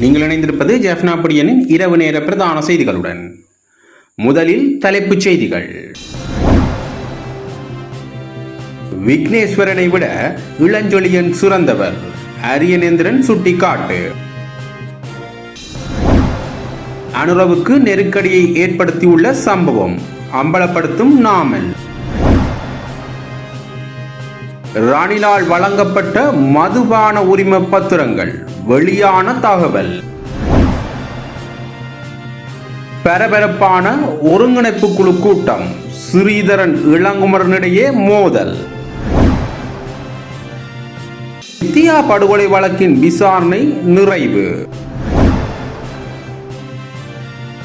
நீங்கள் இணைந்திருப்பது ஜெஃப்னாபுடியனின் இரவு நேர பிரதான செய்திகளுடன். முதலில் தலைப்புச் செய்திகள். விக்னேஸ்வரனை விட இளஞ்சொலியன் சுரந்தவர் அரியநேந்திரன் சுட்டிக்காட்டு. அனுரவுக்கு நெருக்கடியை ஏற்படுத்தியுள்ள சம்பவம் அம்பலப்படுத்தும் நாமல். ராணிலால் வழங்கப்பட்ட மதுபான உரிம பத்திரங்கள். வெளியான தகவல். பரபரப்பான ஒருங்கிணைப்பு குழு கூட்டம் ஸ்ரீதரன் இளங்குமரனிடையே மோதல். வித்தியா படுகொலை வழக்கின் விசாரணை நிறைவு.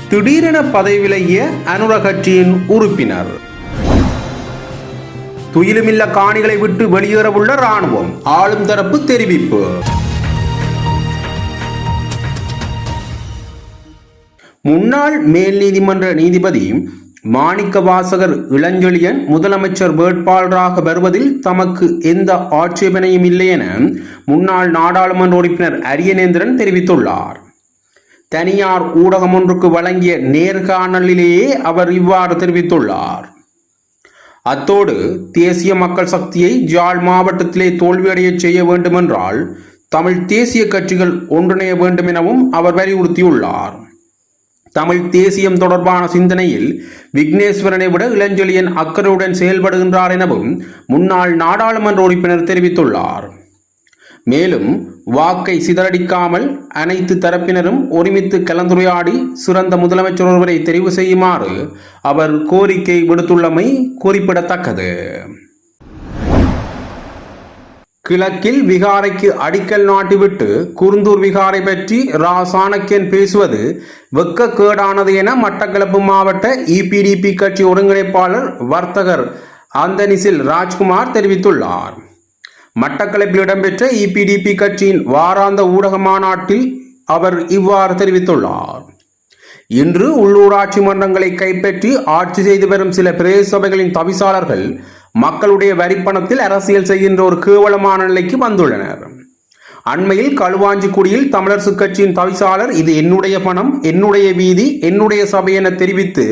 திடீரென பதவி விலகிய அனுர கட்சியின் உறுப்பினர். துயிலுமில்ல காணிகளை விட்டு வெளியேறவுள்ள ராணுவம் ஆளும் தரப்பு தெரிவிப்பு. முன்னாள் மேல் நீதிமன்ற நீதிபதி மாணிக்க வாசகர் இளஞ்செழியன் முதலமைச்சர் வேட்பாளராக வருவதில் தமக்கு எந்த ஆட்சேபனையும் இல்லை என முன்னாள் நாடாளுமன்ற உறுப்பினர் அரியநேந்திரன் தெரிவித்துள்ளார். தனியார் ஊடகம் ஒன்றுக்கு வழங்கிய நேர்காணலிலேயே அவர் இவ்வாறு தெரிவித்துள்ளார். அத்தோடு தேசிய மக்கள் சக்தியை ஜாழ் மாவட்டத்திலே தோல்வியடையச் செய்ய வேண்டுமென்றால் தமிழ் தேசிய கட்சிகள் ஒன்றிணைய வேண்டும் எனவும் அவர் வலியுறுத்தியுள்ளார். தமிழ் தேசியம் தொடர்பான சிந்தனையில் விக்னேஸ்வரனை விட இளஞ்சொலியன் அக்கறையுடன் செயல்படுகின்றார் எனவும் முன்னாள் நாடாளுமன்ற உறுப்பினர் தெரிவித்துள்ளார். மேலும் வாக்கை சிதறடிக்காமல் அனைத்து தரப்பினரும் ஒருமித்து கலந்துரையாடி சிறந்த முதலமைச்சர் ஒருவரை தெரிவு செய்யுமாறு அவர் கோரிக்கை விடுத்துள்ளமை குறிப்பிடத்தக்கது. கிழக்கில் விகாரைக்கு அடிக்கல் நாட்டிவிட்டு குருந்தூர் விகாரை பற்றி ரா சாணக்கியன் பேசுவது வெக்கக்கேடானது என மட்டக்களப்பு மாவட்ட இபிடிபி கட்சி ஒருங்கிணைப்பாளர் வர்த்தகர் அந்தனிசில் ராஜ்குமார் தெரிவித்துள்ளார். மட்டக்களப்பில் இடம்பெற்ற இபிடிபி கட்சியின் வாராந்த ஊடக மாநாட்டில் அவர் இவ்வாறு தெரிவித்துள்ளார். இன்று உள்ளூராட்சி மன்றங்களை கைப்பற்றி ஆட்சி செய்து வரும் சில பிரதேச சபைகளின் தவிசாளர்கள் மக்களுடைய வரிப்பணத்தில் அரசியல் செய்கின்ற ஒரு கேவலமான நிலைக்கு வந்துள்ளனர். அண்மையில் களுவாஞ்சிக்குடியில் தமிழரசு கட்சியின் தவிசாளர் இது என்னுடைய பணம் என்னுடைய வீதி என்னுடைய சபை என தெரிவித்து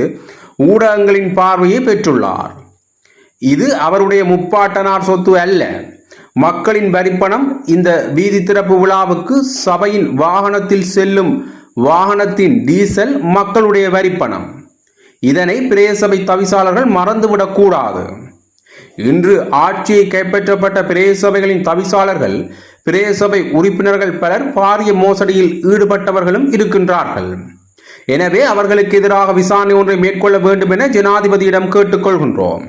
ஊடகங்களின் பார்வையை பெற்றுள்ளார். இது அவருடைய முப்பாட்டனார் சொத்து அல்ல. மக்களின் வரிப்பணம் இந்த வீதி திறப்பு விழாவுக்கு சபையின் வாகனத்தில் செல்லும் வாகனத்தின் டீசல் மக்களுடைய வரிப்பணம். இதனை பிரேசபை தவிசாளர்கள் மறந்துவிடக்கூடாது இன்று ஆட்சியை கைப்பற்றப்பட்ட பிரேசபைகளின் தவிசாளர்கள் பிரேசபை உறுப்பினர்கள் பலர் பாரிய மோசடியில் ஈடுபட்டவர்களும் இருக்கின்றார்கள். எனவே அவர்களுக்கு எதிராக விசாரணை ஒன்றை மேற்கொள்ள வேண்டும் என ஜனாதிபதியிடம் கேட்டுக்கொள்கின்றோம்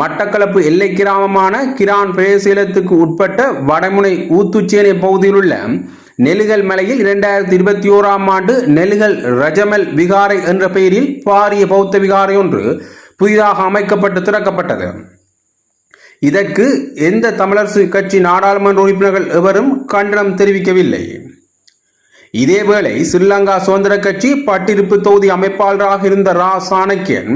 மட்டக்களப்பு எல்லை கிராமமான கிரான் பிரேசீலத்துக்கு உட்பட்ட வடமுனை ஊத்துச்சேனை பகுதியில் உள்ள நெலுகல் மலையில் இரண்டாயிரத்தி இருபத்தி ஓராம் ஆண்டு நெலுகல் ரஜமல் விகாரை என்ற பெயரில் பாரிய பௌத்த விகாரை ஒன்று புதிதாக அமைக்கப்பட்டு திறக்கப்பட்டது. இதற்கு எந்த தமிழரசு கட்சி நாடாளுமன்ற உறுப்பினர்கள் எவரும் கண்டனம் தெரிவிக்கவில்லை. இதேவேளை ஸ்ரீலங்கா சுதந்திர கட்சி பட்டிருப்பு தொகுதி அமைப்பாளராக இருந்த ரா. சாணக்கியன்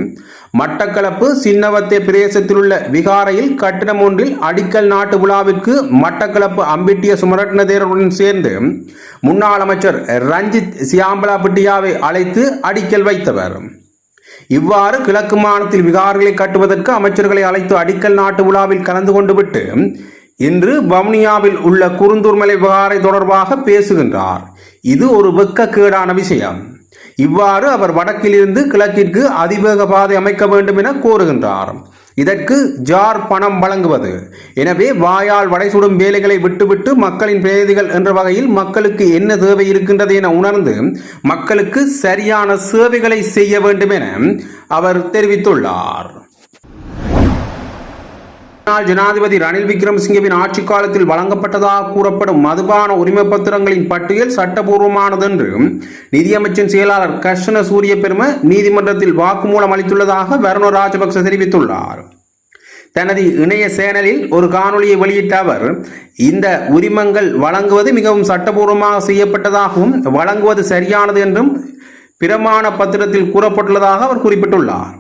மட்டக்களப்பு சின்னவத்தை பிரதேசத்தில் உள்ள விகாரையில் கட்டிடம் ஒன்றில் அடிக்கல் நாட்டு விழாவிற்கு மட்டக்களப்பு அம்பிட்டிய சுமரட்னதேரருடன் சேர்ந்து முன்னாள் அமைச்சர் ரஞ்சித் சியாம்பலாபிட்டியாவை அழைத்து அடிக்கல் வைத்தவர். இவ்வாறு கிழக்கு மாநிலத்தில் விகாரங்களை கட்டுவதற்கு அமைச்சர்களை அழைத்து அடிக்கல் நாட்டு விழாவில் கலந்து கொண்டு விட்டு இன்று வவுனியாவில் உள்ள குறுந்தூர்மலை விகாரை தொடர்பாக பேசுகின்றார். இது ஒரு வெக்கக்கேடான விஷயம். இவ்வாறு அவர் வடக்கிலிருந்து கிழக்கிற்கு அதிவேக பாதை அமைக்க வேண்டும் என கோருகின்றார். இதற்கு ஜார் பணம் வழங்குவது. எனவே வாயால் வடை சுடும் வேலைகளை விட்டுவிட்டு மக்களின் பிரதிகள் என்ற வகையில் மக்களுக்கு என்ன தேவை இருக்கின்றது என உணர்ந்து மக்களுக்கு சரியான சேவைகளை செய்ய வேண்டும் என அவர் தெரிவித்துள்ளார். முன்னாள் ஜனாதிபதி ரணில் விக்ரமசிங்கவின் ஆட்சி காலத்தில் வழங்கப்பட்டதாக கூறப்படும் மதுபான உரிமை பத்திரங்களின் பட்டியல் சட்டபூர்வமானது என்று நிதியமைச்சின் செயலாளர் கிருஷ்ண சூரிய பெரும நீதிமன்றத்தில் வாக்குமூலம் அளித்துள்ளதாக வருண ராஜபக்ச தெரிவித்துள்ளார். தனது இணைய சேனலில் ஒரு காணொளியை வெளியிட்ட அவர் இந்த உரிமங்கள் வழங்குவது மிகவும் சட்டபூர்வமாக செய்யப்பட்டதாகவும் வழங்குவது சரியானது என்றும் பிரமாண பத்திரத்தில் கூறப்பட்டுள்ளதாக அவர் குறிப்பிட்டுள்ளார்.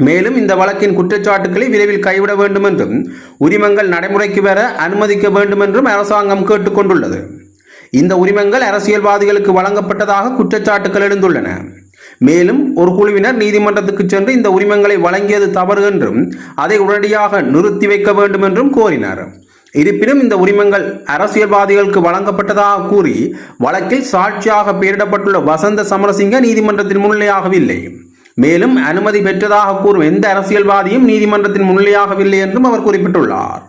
மேலும் இந்த வழக்கின் குற்றச்சாட்டுக்களை விரைவில் கைவிட வேண்டும் என்றும் உரிமங்கள் நடைமுறைக்கு வர அனுமதிக்க வேண்டும் என்றும் அரசாங்கம் கேட்டுக்கொண்டுள்ளது. இந்த உரிமங்கள் அரசியல்வாதிகளுக்கு வழங்கப்பட்டதாக குற்றச்சாட்டுகள் எழுந்துள்ளன. மேலும் ஒரு குழுவினர் நீதிமன்றத்துக்கு சென்று இந்த உரிமங்களை வழங்கியது தவறு என்றும் அதை உடனடியாக நிறுத்தி வைக்க வேண்டும் என்றும் கோரினர். இருப்பினும் இந்த உரிமங்கள் அரசியல்வாதிகளுக்கு வழங்கப்பட்டதாக கூறி வழக்கில் சாட்சியாக பெயரிடப்பட்டுள்ள வசந்த சமரசிங்க நீதிமன்றத்தில் முன்னிலையாகவில்லை. மேலும் அனுமதி பெற்றதாக கூறும் எந்த அரசியல்வாதியும் நீதிமன்றத்தின் முன்னிலையாகவில்லை என்றும் அவர் குறிப்பிட்டுள்ளார்.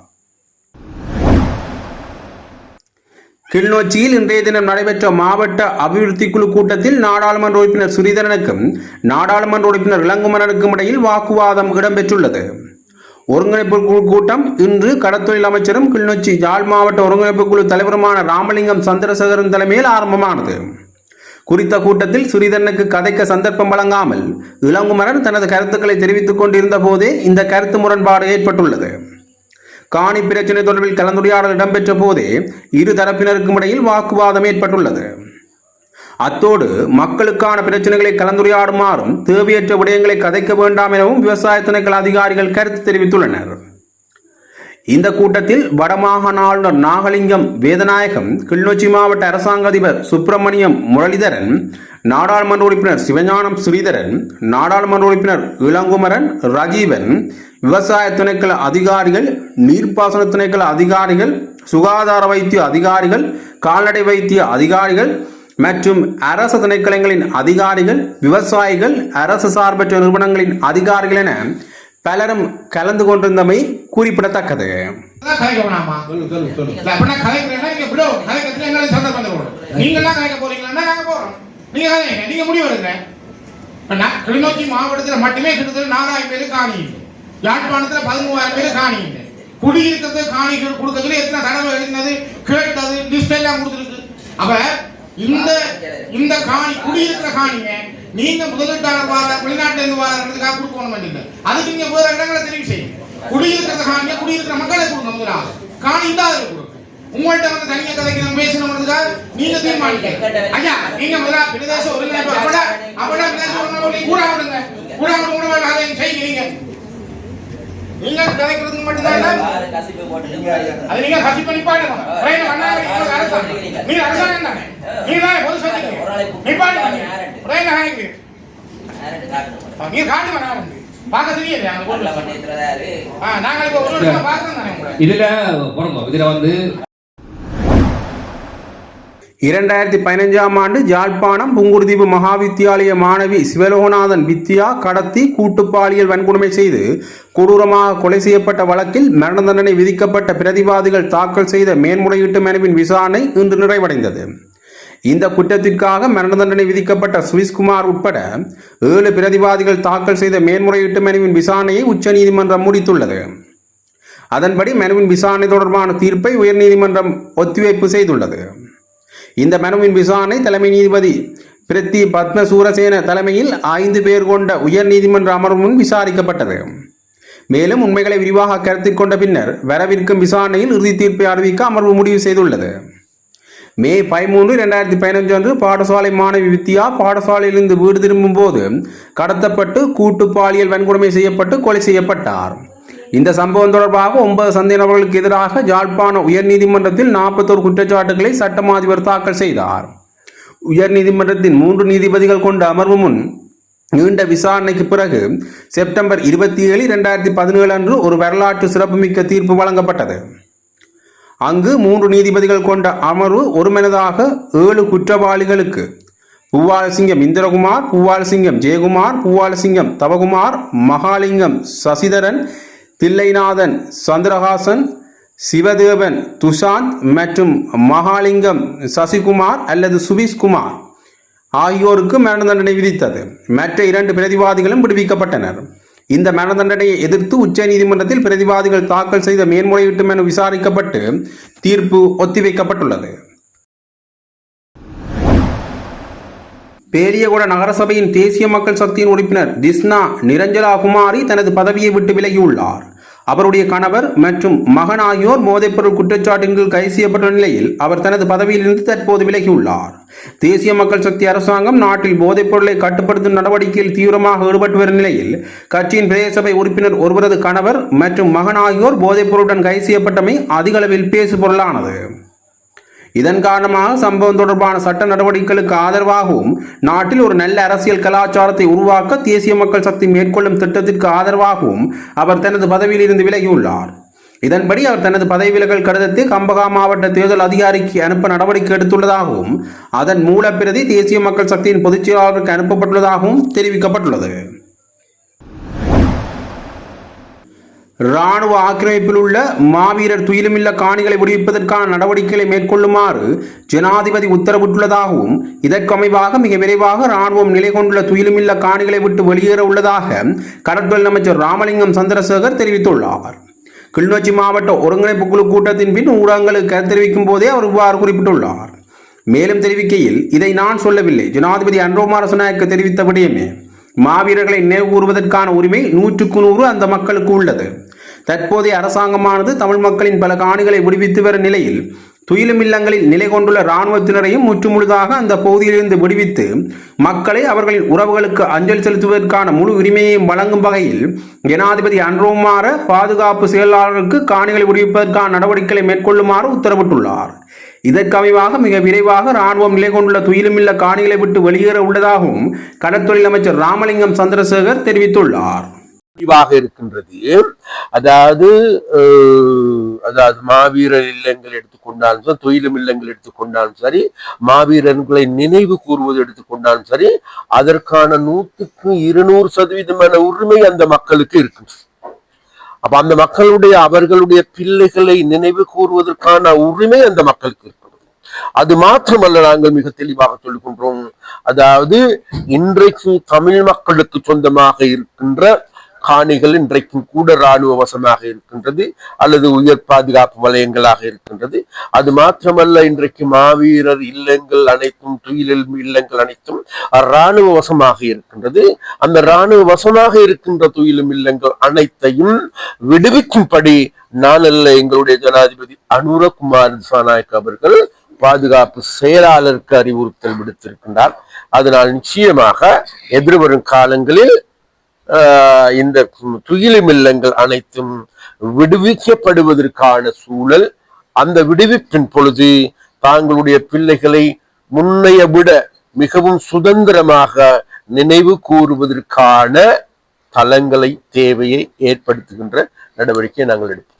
கிளிநொச்சியில் இன்றைய தினம் நடைபெற்ற மாவட்ட அபிவிருத்தி குழு கூட்டத்தில் நாடாளுமன்ற உறுப்பினர் சுரீதரனுக்கும் நாடாளுமன்ற உறுப்பினர் இளங்குமரனுக்கும் இடையில் வாக்குவாதம் இடம்பெற்றுள்ளது. ஒருங்கிணைப்பு குழு கூட்டம் இன்று கடத்தொழில் அமைச்சரும் கிளிநொச்சி யாழ் மாவட்ட ஒருங்கிணைப்பு குழு தலைவருமான ராமலிங்கம் சந்திரசேகரன் தலைமையில் ஆரம்பமானது. குறித்த கூட்டத்தில் சுரிதனுக்கு கதைக்க சந்தர்ப்பம் வழங்காமல் இளங்குமரன் தனது கருத்துக்களை தெரிவித்துக் கொண்டிருந்த போதே இந்த கருத்து முரண்பாடு ஏற்பட்டுள்ளது. காணி பிரச்சினை தொடர்பில் கலந்துரையாடல் இடம்பெற்ற போதே இரு தரப்பினருக்கும் இடையில் வாக்குவாதம் ஏற்பட்டுள்ளது. அத்தோடு மக்களுக்கான பிரச்சனைகளை கலந்துரையாடுமாறும் தேவையற்ற விடயங்களை கதைக்க வேண்டாம் எனவும் விவசாய திணைக்கள அதிகாரிகள் கருத்து தெரிவித்துள்ளனர். இந்த கூட்டத்தில் வடமாகாண ஆளுநர் நாகலிங்கம் வேதநாயகம் கிளிநொச்சி மாவட்ட அரசாங்க அதிபர் சுப்பிரமணியம் முரளிதரன் நாடாளுமன்ற உறுப்பினர் சிவஞானம் ஸ்ரீதரன் நாடாளுமன்ற உறுப்பினர் இளங்குமரன் ரஜீவன் விவசாய துணைக்கள அதிகாரிகள் நீர்ப்பாசன துணைக்கள அதிகாரிகள் சுகாதார வைத்திய அதிகாரிகள் கால்நடை வைத்திய அதிகாரிகள் மற்றும் அரசு திணைக்களங்களின் அதிகாரிகள் விவசாயிகள் அரசு சார்பற்ற நிறுவனங்களின் அதிகாரிகள் என பலரும் கலந்து கொண்டிருந்தமை குறிப்பிடத்தக்கது. கிளிநொச்சி மாவட்டத்தில் மட்டுமே கிட்டத்தட்ட நாலாயிரம் பேர் காணி இல்லை. யாழ்ப்பாணத்துல பதிமூவாயிரம் பேர் காணி இல்லை. குடியிருக்கிறது காணிகள் கொடுக்கறதுல எத்தனை தடவை எழுதினது கேட்டது லிஸ்ட் எல்லாம் கொடுத்துருக்கு. அப்ப இந்த இந்த காணி குடியிருக்கிற காணிங்க நீங்க முதலீட்டாளர் வார வெளிநாட்டுல இருந்து வாரதுக்காக கொடுக்கணும் அதுக்கு நீங்க வேற இடங்களை தெரிவு செய்யுங்க. குடியிருக்கிற காணியை குடியிருக்கிற மக்களுக்கு கொடுங்க முதலாவது காணி இல்லாதவர்களுக்கு கொடுங்க உங்கள்ட்ட வந்து தனியா கதைக்கணும் பேசணும்ன்றதுக்காக நீங்க தீர்மானிக்க ஐயா நீங்க முதலா பிரதேச ஒருங்கிணைப்பு அப்பட அப்பட பிரதேச ஒருங்கிணைப்பு கூட விடுங்க கூட விடுங்க அதை செய்யுங்க நீங்க கதைக்கிறதுக்கு மட்டும்தான் அது நீங்க கட்சி பண்ணி பாடுங்க நீங்க அரசாங்கம். தானே? நீங்க தான் பொது ஆகிக்கு நீங்க. காட்டு பண்ணாருங்க இதுல இதுல வந்து இரண்டாயிரத்தி பதினைஞ்சாம் ஆண்டு யாழ்ப்பாணம் புங்குருதீவு மகாவித்தியாலய மாணவி சிவலோகநாதன் வித்யா கடத்தி கூட்டுப்பாலியல் வன்கொடுமை செய்து கொடூரமாக கொலை செய்யப்பட்ட வழக்கில் மரண தண்டனை விதிக்கப்பட்ட பிரதிவாதிகள் தாக்கல் செய்த மேன்முறையீட்டு மனுவின் விசாரணை இன்று நிறைவடைந்தது. இந்த குற்றத்திற்காக மரண தண்டனை விதிக்கப்பட்ட சுவிஸ்குமார் உட்பட ஏழு பிரதிவாதிகள் தாக்கல் செய்த மேன்முறையீட்டு மனுவின் விசாரணையை உச்சநீதிமன்றம் முடித்துள்ளது. அதன்படி மனுவின் விசாரணை தொடர்பான தீர்ப்பை உயர்நீதிமன்றம் ஒத்திவைப்பு செய்துள்ளது. இந்த மனுவின் விசாரணை தலைமை நீதிபதி பிரித்தி பத்ம சூரசேன தலைமையில் ஐந்து பேர் கொண்ட உயர்நீதிமன்ற அமர்வு முன் விசாரிக்கப்பட்டது. மேலும் உண்மைகளை விரிவாக கருத்தில் கொண்ட பின்னர் வரவிருக்கும் விசாரணையில் இறுதி தீர்ப்பை அறிவிக்க அமர்வு முடிவு செய்துள்ளது. மே பதிமூன்று ரெண்டாயிரத்தி பதினஞ்சு அன்று பாடசாலை மாணவி வித்யா பாடசாலையிலிருந்து வீடு திரும்பும் போது கடத்தப்பட்டு கூட்டு பாலியல் வன்கொடுமை செய்யப்பட்டு கொலை செய்யப்பட்டார். இந்த சம்பவம் தொடர்பாக ஒன்பது சந்தேக நபர்களுக்கு எதிராக யாழ்ப்பாண உயர்நீதிமன்றத்தில் நாற்பத்தோரு குற்றச்சாட்டுகளை சட்டமாதிபர் தாக்கல் செய்தார். உயர்நீதிமன்றத்தின் மூன்று நீதிபதிகள் கொண்ட அமர்வு முன் நீண்ட விசாரணைக்கு பிறகு செப்டம்பர் இருபத்தி ஏழு இரண்டாயிரத்தி பதினேழு அன்று ஒரு வரலாற்று சிறப்புமிக்க தீர்ப்பு வழங்கப்பட்டது. அங்கு மூன்று நீதிபதிகள் கொண்ட அமர்வு ஒருமனதாக ஏழு குற்றவாளிகளுக்கு. பூவாலசிங்கம் இந்திரகுமார் பூவாலசிங்கம் ஜெயக்குமார் பூவாலசிங்கம் தவகுமார் மகாலிங்கம் சசிதரன் தில்லைநாதன் சந்திரஹாசன் சிவதேவன் துஷாந்த் மற்றும் மகாலிங்கம் சசிகுமார் அல்லது சுபீஷ்குமார் ஆகியோருக்கு மரண தண்டனை விதித்தது. மற்ற இரண்டு பிரதிவாதிகளும் விடுவிக்கப்பட்டனர். இந்த மரண தண்டனையை எதிர்த்து உச்சநீதிமன்றத்தில் பிரதிவாதிகள் தாக்கல் செய்த மேன்முறையீட்டு மனு விசாரிக்கப்பட்டு தீர்ப்பு ஒத்திவைக்கப்பட்டுள்ளது. பேரியகுட நகரசபையின் தேசிய மக்கள் சக்தியின் உறுப்பினர் திஸ்னா நிரஞ்சலா குமாரி தனது பதவியை விட்டு விலகியுள்ளார். அவருடைய கணவர் மற்றும் மகன் ஆகியோர் போதைப்பொருள் குற்றச்சாட்டின் கீழ் கைது செய்யப்பட்ட நிலையில் அவர் தனது பதவியிலிருந்து தற்போது விலகியுள்ளார். தேசிய மக்கள் சக்தி அரசாங்கம் நாட்டில் போதைப்பொருளை கட்டுப்படுத்தும் நடவடிக்கையில் தீவிரமாக ஈடுபட்டு வரும் நிலையில் கட்சியின் பிரதேச சபை உறுப்பினர் ஒருவரது கணவர் மற்றும் மகன் ஆகியோர் போதைப்பொருளுடன் கைது செய்யப்பட்டமை அதிகளவில் பேசுபொருளானது இதன் காரணமாக சம்பவம் தொடர்பான சட்ட நடவடிக்கைகளுக்கு ஆதரவாகவும் நாட்டில் ஒரு நல்ல அரசியல் கலாச்சாரத்தை உருவாக்க தேசிய மக்கள் சக்தி மேற்கொள்ளும் திட்டத்திற்கு ஆதரவாகவும் அவர் தனது பதவியில் இருந்து விலகியுள்ளார். இதன்படி அவர் தனது பதவி விலகல் கடிதத்தை கம்பகா மாவட்ட தேர்தல் அதிகாரிக்கு அனுப்ப நடவடிக்கை எடுத்துள்ளதாகவும் அதன் மூலப்பிரதி தேசிய மக்கள் சக்தியின் பொதுச் செயலாளருக்கு அனுப்பப்பட்டுள்ளதாகவும் தெரிவிக்கப்பட்டுள்ளது. இராணுவ ஆக்கிரமிப்பில் உள்ள மாவீரர் துயிலுமில்ல காணிகளை விடுவிப்பதற்கான நடவடிக்கைகளை மேற்கொள்ளுமாறு ஜனாதிபதி உத்தரவிட்டுள்ளதாகவும் இதற்கமைவாக மிக விரைவாக இராணுவம் நிலை கொண்டுள்ள துயிலுமில்ல காணிகளை விட்டு வெளியேற உள்ளதாக கடற்தொழில் அமைச்சர் ராமலிங்கம் சந்திரசேகர் தெரிவித்துள்ளார். கிளிநொச்சி மாவட்ட ஒருங்கிணைப்பு குழு கூட்டத்தின் பின் ஊடகங்களுக்கு கருத்து தெரிவிக்கும் போதே அவர் இவ்வாறு குறிப்பிட்டுள்ளார். மேலும் தெரிவிக்கையில் இதை நான் சொல்லவில்லை. ஜனாதிபதி அன்ரோமார ரசநாயக்க தெரிவித்தபடியுமே மாவீரர்களை நினைவு கூறுவதற்கான உரிமை நூற்றுக்கு நூறு அந்த மக்களுக்கு உள்ளது. தற்போதைய அரசாங்கமானது தமிழ் மக்களின் பல காணிகளை விடுவித்து வரும் நிலையில் துயிலும் இல்லங்களில் நிலை கொண்டுள்ள இராணுவத்தினரையும் முற்றுமுழுதாக அந்த பகுதியிலிருந்து விடுவித்து மக்களை அவர்களின் உறவுகளுக்கு அஞ்சலி செலுத்துவதற்கான முழு உரிமையையும் வழங்கும் வகையில் ஜனாதிபதி அன்ரோமார பாதுகாப்பு செயலாளருக்கு காணிகளை விடுவிப்பதற்கான நடவடிக்கைகளை மேற்கொள்ளுமாறு உத்தரவிட்டுள்ளார். இதற்கமைவாக மிக விரைவாக இராணுவம் நிலை கொண்டுள்ள துயிலுமில்ல காணிகளை விட்டு வெளியேற உள்ளதாகவும் கடற்தொழில் அமைச்சர் ராமலிங்கம் சந்திரசேகர் தெரிவித்துள்ளார். இருக்கின்றது. அதாவது அதாவது மாவீரர் இல்லங்கள் எடுத்துக்கொண்டாலும் சரி தொழிலும் இல்லங்கள் எடுத்துக்கொண்டாலும் சரி மாவீரர்களை நினைவு கூறுவது எடுத்துக்கொண்டாலும் சரி அதற்கான நூற்றுக்கு இருநூறு சதவீதமான உரிமை அந்த மக்களுக்கு இருக்கு அப்ப அந்த மக்களுடைய அவர்களுடைய பிள்ளைகளை நினைவு கூறுவதற்கான உரிமை அந்த மக்களுக்கு இருக்கிறது அது மாத்திரமல்ல நாங்கள் மிக தெளிவாக சொல்லுகின்றோம் அதாவது இன்றைக்கு தமிழ் மக்களுக்கு சொந்தமாக இருக்கின்ற காணிகள் இன்றைக்கும் கூட இராணுவ வசமாக இருக்கின்றது அல்லது உயர் பாதுகாப்பு வலயங்களாக இருக்கின்றது. அது மாத்திரமல்ல இன்றைக்கு மாவீரர் இல்லங்கள் அனைத்தும் துயிலில் இல்லங்கள் அனைத்தும் இராணுவ வசமாக இருக்கின்றது. அந்த இராணுவ வசமாக இருக்கின்ற துயிலும் இல்லங்கள் அனைத்தையும் விடுவிக்கும்படி நாளல்ல எங்களுடைய ஜனாதிபதி அனுரகுமார் சாநாயக் அவர்கள் பாதுகாப்பு செயலாளருக்கு அறிவுறுத்தல் விடுத்திருக்கின்றார். அதனால் நிச்சயமாக எதிர்வரும் காலங்களில் இந்த துயிலும் இல்லங்கள் அனைத்தும் விடுவிக்கப்படுவதற்கான சூழல் அந்த விடுவிப்பின் பொழுது தாங்களுடைய பிள்ளைகளை முன்னைய விட மிகவும் சுதந்திரமாக நினைவு கூறுவதற்கான தளங்களை தேவையை ஏற்படுத்துகின்ற நடவடிக்கையை நாங்கள் எடுப்போம்.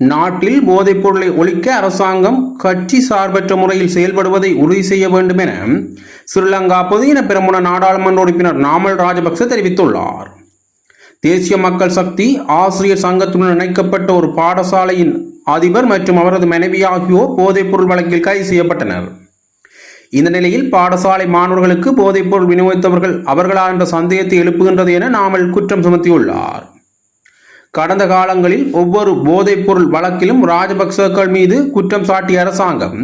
நாட்டில் போதைப் பொருளை ஒழிக்க அரசாங்கம் கட்சி சார்பற்ற முறையில் செயல்படுவதை உறுதி செய்ய வேண்டும் என ஸ்ரீலங்கா பொதுயின பெருமுன நாடாளுமன்ற உறுப்பினர் நாமல் ராஜபக்ச தெரிவித்துள்ளார். தேசிய மக்கள் சக்தி ஆசிரியர் சங்கத்துடன் இணைக்கப்பட்ட ஒரு பாடசாலையின் அதிபர் மற்றும் அவரது மனைவி ஆகியோர் போதைப் பொருள் வழக்கில் கைது செய்யப்பட்டனர். இந்த நிலையில் பாடசாலை மாணவர்களுக்கு போதைப் பொருள் விநியோகித்தவர்கள் அவர்களா என்ற சந்தேகத்தை எழுப்புகின்றது என நாமல் குற்றம் சுமத்தியுள்ளார். கடந்த காலங்களில் ஒவ்வொரு போதைப்பொருள் வழக்கிலும் ராஜபக்சக்கள் மீது குற்றம் சாட்டிய அரசாங்கம்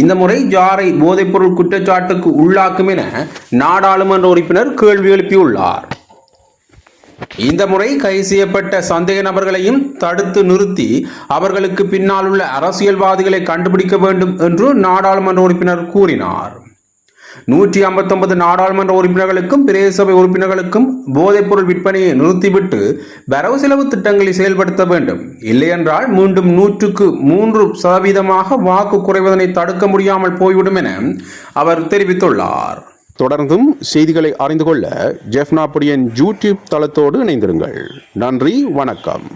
இந்த முறை ஜாரை போதைப்பொருள் குற்றச்சாட்டுக்கு உள்ளாக்கும் என நாடாளுமன்ற உறுப்பினர் கேள்வி எழுப்பியுள்ளார். இந்த முறை கைது செய்யப்பட்ட சந்தேக நபர்களையும் தடுத்து நிறுத்தி அவர்களுக்கு பின்னால் உள்ள அரசியல்வாதிகளை கண்டுபிடிக்க வேண்டும் என்று நாடாளுமன்ற உறுப்பினர் கூறினார். நூற்றி ஐம்பத்தொன்பது நாடாளுமன்ற உறுப்பினர்களுக்கும் பிரதேசபை உறுப்பினர்களுக்கும் போதைப்பொருள் விற்பனையை நிறுத்திவிட்டு வரவு செலவு திட்டங்களை செயல்படுத்த வேண்டும். இல்லையென்றால் மீண்டும் நூற்றுக்கு மூன்று சதவீதமாக வாக்கு குறைவதனை தடுக்க முடியாமல் போய்விடும் என அவர் தெரிவித்துள்ளார். தொடர்ந்தும் செய்திகளை அறிந்து கொள்ள ஜெஃப்னாபுடியன் யூடியூப் தளத்தோடு இணைந்திருங்கள். நன்றி வணக்கம்.